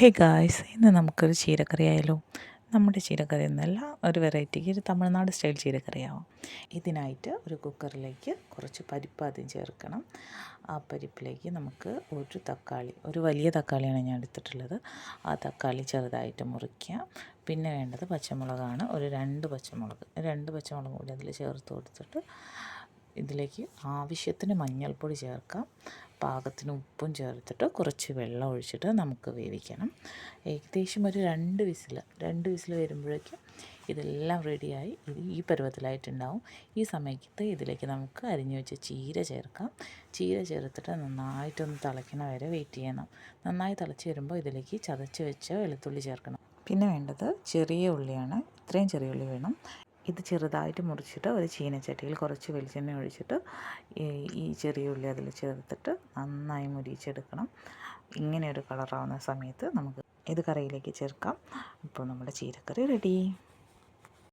Hey guys ഇന്ന് നമുക്കൊരു ചീരക്കറി ആയാലോ നമ്മുടെ ചീരക്കറി എന്നല്ല ഒരു വെറൈറ്റിക്ക് ഒരു തമിഴ്നാട് സ്റ്റൈൽ ചീരക്കറിയാവും. ഇതിനായിട്ട് ഒരു കുക്കറിലേക്ക് കുറച്ച് പരിപ്പ് ആദ്യം ചേർക്കണം. ആ പരിപ്പിലേക്ക് നമുക്ക് ഒരു തക്കാളി ഒരു വലിയ തക്കാളിയാണ് ഞാൻ എടുത്തിട്ടുള്ളത്. ആ തക്കാളി ചെറുതായിട്ട് മുറിക്കുക പിന്നെ വേണ്ടത് പച്ചമുളകാണ്. ഒരു രണ്ട് പച്ചമുളക് രണ്ട് പച്ചമുളക് കൂടി അതിൽ ചേർത്ത് കൊടുത്തിട്ട് ഇതിലേക്ക് ആവശ്യത്തിന് മഞ്ഞൾപ്പൊടി ചേർക്കാം. പാകത്തിന് ഉപ്പും ചേർത്തിട്ട് കുറച്ച് വെള്ളം ഒഴിച്ചിട്ട് നമുക്ക് വേവിക്കണം. ഏകദേശം ഒരു രണ്ട് വിസിൽ രണ്ട് വിസിൽ വരുമ്പോഴേക്കും ഇതെല്ലാം റെഡിയായി. ഇത് ഈ പരുവത്തിലായിട്ടുണ്ടാവും. ഈ സമയത്ത് ഇതിലേക്ക് നമുക്ക് അരിഞ്ഞു വെച്ച ചീര ചേർക്കാം. ചീര ചേർത്തിട്ട് നന്നായിട്ടൊന്ന് തിളയ്ക്കണ വരെ വെയിറ്റ് ചെയ്യണം. നന്നായി തിളച്ച് വരുമ്പോൾ ഇതിലേക്ക് ചതച്ച് വെച്ച വെളുത്തുള്ളി ചേർക്കണം. പിന്നെ വേണ്ടത് ചെറിയ ഉള്ളിയാണ്. ഇത്രയും ചെറിയ ഉള്ളി വേണം. ഇത് ചെറുതായിട്ട് മുറിച്ചിട്ട് ഒരു ചീനച്ചട്ടിയിൽ കുറച്ച് വെളിച്ചെണ്ണ ഒഴിച്ചിട്ട് ഈ ചെറിയ ഉള്ളി അതിൽ ചേർത്തിട്ട് നന്നായി മുരിച്ചെടുക്കണം ഇങ്ങനെ ഒരു കളറാവുന്ന സമയത്ത് നമുക്ക് ഇത് കറിയിലേക്ക് ചേർക്കാം. അപ്പോൾ നമ്മുടെ ചീരക്കറി റെഡി